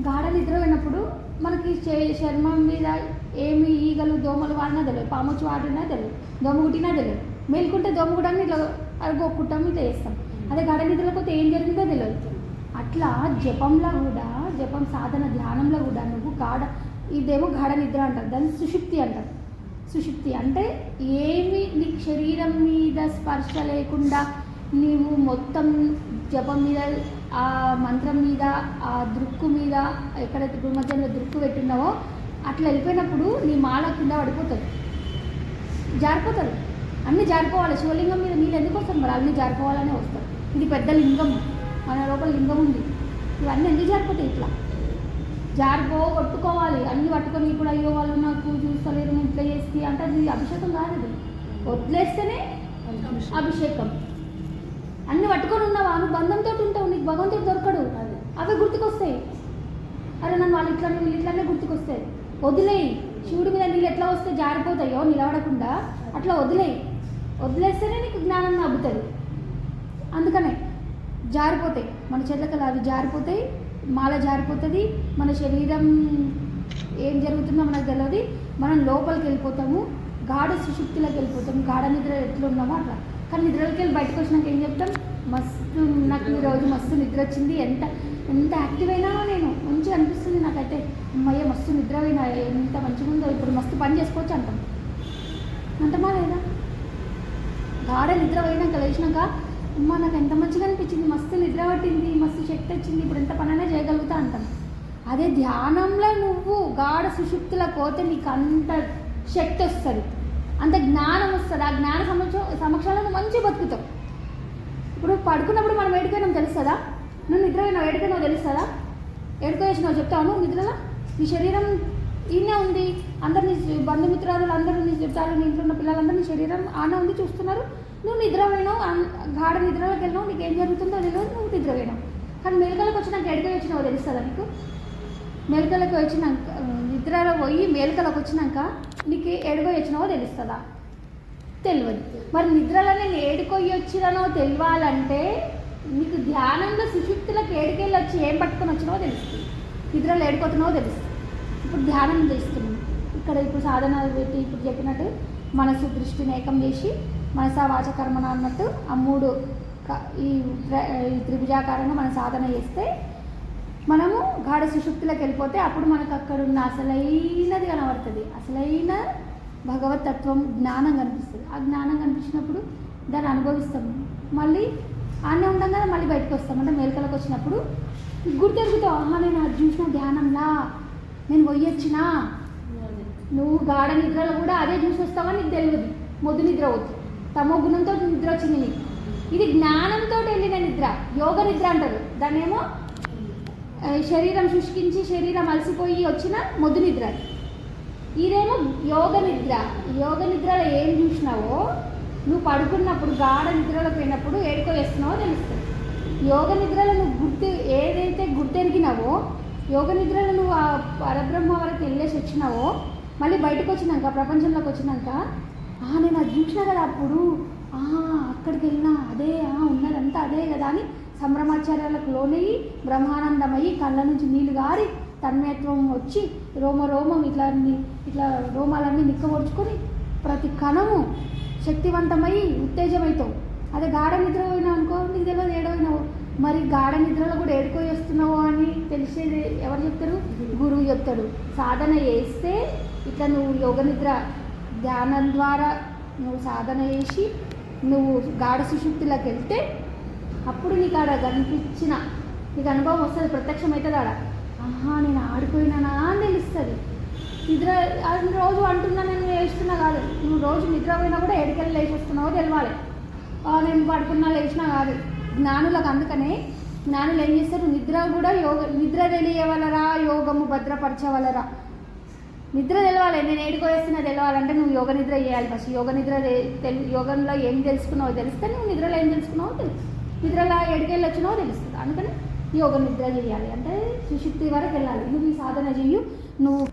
గాఢ నిద్ర పోయినప్పుడు మనకి చర్మం మీద ఏమి ఈగలు దోమలు వాడినా తెలియదు. పామొచ్చి వాడినా తెలియదు. దోమ కుట్టినా తెలియదు. మేలుకుంటే దోమ కూడా ఇట్లా అరగొక్కుంటాం ఇట్లా చేస్తాం. అదే గాఢ నిద్రపోతే ఏం జరిగిందో తెలియదు. అట్లా జపంలో కూడా జపం సాధన ధ్యానంలో కూడా నువ్వు గాఢ ఇదేమో గాఢ నిద్ర అంటారు. దాన్ని సుషుప్తి అంటారు. సుషుప్తి అంటే ఏమి నీ శరీరం మీద స్పర్శ లేకుండా నీవు మొత్తం జపం మీద ఆ మంత్రం మీద ఆ దృక్కు మీద ఎక్కడైతే గురుమధ్యంలో దృక్కు పెట్టున్నావో అట్లా వెళ్ళిపోయినప్పుడు నీ మాల కింద పడిపోతుంది జారిపోతారు. అన్నీ జారిపోవాలి. శివలింగం మీద నీళ్ళు ఎందుకు వస్తారు మరి? అన్నీ జారిపోవాలనే వస్తారు. ఇది పెద్ద లింగం. మన లోపల లింగం ఉంది. ఇవన్నీ ఎందుకు జారిపోతాయి ఇట్లా? జారిపో కొట్టుకోవాలి. అన్నీ పట్టుకొని ఇప్పుడు అయ్యో వాళ్ళు నాకు చూస్తలేరు ఇట్లా చేస్తే అంటే అది అభిషేకం కాదు అది వదిలేస్తేనే అభిషేకం. అన్ని పట్టుకొని ఉన్నావా? నువ్వు బంధంతో ఉంటావు నీకు భగవంతుడు దొరకడు. అవే గుర్తుకొస్తాయి. అరే నన్ను వాళ్ళు ఇట్లా వీళ్ళు ఇట్లానే గుర్తుకొస్తాయి. వదిలేయి. శివుడి మీద నీళ్ళు ఎట్లా వస్తే జారిపోతాయో నిలబడకుండా అట్లా వదిలేయి. వదిలేస్తేనే నీకు జ్ఞానం నవ్వుతుంది అందుకనే జారిపోతాయి. మన చేతులకు అవి జారిపోతాయి. మాల జారిపోతుంది. మన శరీరం ఏం జరుగుతుందో మనకు తెలియదు మనం లోపలికి వెళ్ళిపోతాము. గాఢ సుశుక్తిలోకి వెళ్ళిపోతాం. గాఢ నిద్ర ఎట్లా ఉన్నామో అట్లా. కానీ నిద్రలోకి వెళ్ళి బయటకు వచ్చినాక ఏం చెప్తాం? మస్తు నాకు ఈ రోజు మస్తు నిద్ర వచ్చింది. ఎంత ఎంత యాక్టివ్ అయినా నేను మంచిగా అనిపిస్తుంది నాకైతే. అమ్మయ్య మస్తు నిద్ర అయినా ఎంత మంచిగా ఉందో ఇప్పుడు మస్తు పని చేసుకోవచ్చు అంటాం. అంటమా లేదా? గాఢ నిద్ర పోయినాక లేచినాక అమ్మ నాకు ఎంత మంచిగా అనిపించింది. మస్తు నిద్ర పట్టింది. మస్తు శక్తి వచ్చింది. ఇప్పుడు ఎంత పనైనా చేయగలుగుతా అంటాం. అదే ధ్యానంలో నువ్వు గాఢ సుషుప్తిలో పోతే నీకు అంత శక్తి వస్తుంది. అంత జ్ఞానం వస్తుంది. ఆ జ్ఞాన సమక్ష సమక్షంలో నువ్వు మంచిగా బతుకుతావు ఇప్పుడు పడుకున్నప్పుడు మనం ఏడుకోయినాం తెలుస్తుందా? నువ్వు నిద్ర పోయినావు ఏడుకోయినావు తెలుస్తుందా ఏడుకోవేసినావు చెప్తాను నిద్రలో? నీ శరీరం ఈయనే ఉంది. అందరు నీ బంధుమిత్రాలు అందరూ నీ చుట్టాలు నీ ఇంట్లో ఉన్న పిల్లలందరూ నీ శరీరం ఆనే ఉంది చూస్తున్నారు. నువ్వు నిద్ర పోయినావు గాఢ నిద్రలోకి వెళ్ళినావు నీకు ఏం జరుగుతుందో తెలియదు నువ్వు నిద్ర పోయినావు కానీ మెలకలకు వచ్చినాక ఎడుకొని వచ్చినావు తెలుస్తుందా నీకు? మేలుకలకు వచ్చినాక నిద్రలో పోయి మేలుకలకు వచ్చినాక నీకు ఎడుగో వచ్చినావో తెలుస్తుందా? తెలియదు. మరి నిద్రలో నేను ఏడుకొయ్యి వచ్చినానో తెలియాలంటే నీకు ధ్యానంలో సుశుక్తులకు ఏడుకెళ్ళి వచ్చి ఏం పట్టుకొని వచ్చినావో తెలుస్తుంది. నిద్రలో ఏడుకోతున్నావో తెలుస్తుంది. ఇప్పుడు ధ్యానం చేస్తున్నాం. ఇక్కడ ఇప్పుడు సాధన పెట్టి ఇప్పుడు చెప్పినట్టు మనసు దృష్టిని ఏకం చేసి మనస వాచకర్మణ అన్నట్టు ఆ మూడు ఈ ఈ త్రిభుజాకారంగా మనం సాధన చేస్తే మనము గాఢ సుషుప్తిలోకి వెళ్ళిపోతే అప్పుడు మనకు అక్కడ ఉన్న అసలైనది కనబడుతుంది. అసలైన భగవత్ తత్వం జ్ఞానం కనిపిస్తుంది. ఆ జ్ఞానం కనిపించినప్పుడు దాన్ని అనుభవిస్తాము మళ్ళీ ఆనే ఉంటాం కదా మళ్ళీ బయటకు వస్తాం. అంటే మేల్కలకు వచ్చినప్పుడు గుర్తెరుగుతావు. ఆహా నేను అది చూసిన ధ్యానంలా. నేను పోయొచ్చినా? నువ్వు గాఢ నిద్రలో కూడా అదే చూసి వస్తావని నీకు తెలియదు. మొద్దు నిద్ర అవుతుంది తమో గుణంతో నిద్ర వచ్చింది నీకు. ఇది జ్ఞానంతో వెళ్ళిన నిద్ర. యోగ నిద్ర అంటారు. దాన్ని ఏమో శరీరం శుష్కించి శరీరం అలసిపోయి వచ్చిన మొద్దు నిద్ర. ఇదేమో యోగ నిద్ర. యోగ నిద్రలో ఏం చూసినావో? నువ్వు పడుకున్నప్పుడు గాఢ నిద్రలో పోయినప్పుడు ఏడుకో వేస్తున్నావో తెలుస్తుంది. యోగ నిద్రలో నువ్వు గుర్తు ఏదైతే గుర్తెరిగినావో యోగ నిద్రలో నువ్వు ఆ పరబ్రహ్మ వరకు వెళ్ళేసి వచ్చినావో మళ్ళీ బయటకు వచ్చినాక ప్రపంచంలోకి వచ్చినాక "ఆ, నేను అది చూసినా కదా అప్పుడు. అక్కడికి వెళ్ళినా అదే ఉన్నదంతా అదే కదా అని సంభ్రమాచార్యాలకు లోనయ్యి బ్రహ్మానందమయ్యి కళ్ళ నుంచి నీళ్ళు గారి తన్మయత్వం వచ్చి రోమ రోమం ఇట్లా ఇట్లా రోమాలన్నీ నిక్కబొడుచుకొని ప్రతి కణము శక్తివంతమై ఉత్తేజమవుతావు అదే గాఢ నిద్ర పోయినా అనుకో నీకు తెలియదు ఏడవైనావు. మరి గాఢ నిద్రలో కూడా ఏడుకో వస్తున్నావు అని తెలిసేది ఎవరు చెప్తారు? గురువు చెప్తాడు. సాధన చేస్తే ఇట్లా నువ్వు యోగ నిద్ర ధ్యానం ద్వారా నువ్వు సాధన చేసి నువ్వు గాఢ సుషుప్తిలోకి వెళ్తే అప్పుడు నీకు ఆడ కనిపించిన నీకు అనుభవం వస్తుంది ప్రత్యక్షం అవుతుంది ఆడ ఆహా నేను ఆడిపోయినానా అని తెలుస్తుంది. నిద్ర అది రోజు అంటున్నా నేను వేస్తున్నా కాదు. నువ్వు రోజు నిద్ర పోయినా కూడా ఎడికెళ్ళి లేచేస్తున్నావో తెలవాలి. నేను పడుకున్నా లేచినా కాదు. జ్ఞానులకు అందుకనే జ్ఞానులు ఏం చేస్తారు? నిద్ర కూడా యోగ నిద్ర తెలియవలరా యోగము భద్రపరచవలరా? నిద్ర తెలవాలి. నేను ఏడుకోవేస్తున్నా తెలవాలంటే నువ్వు యోగ నిద్ర చేయాలి. ఫస్ట్ యోగ నిద్ర తెలు యోగంలో ఏం తెలుసుకున్నావో తెలిస్తే నువ్వు నిద్రలో ఏం తెలుసుకున్నావో తెలుసు. నిద్రలా ఎడికెళ్ళి వచ్చినావో తెలుస్తుంది. అందుకని యోగ నిద్ర చేయాలి. అంటే సుశుక్తి వరకు వెళ్ళాలి నువ్వు ఈ సాధన చెయ్యు. నువ్వు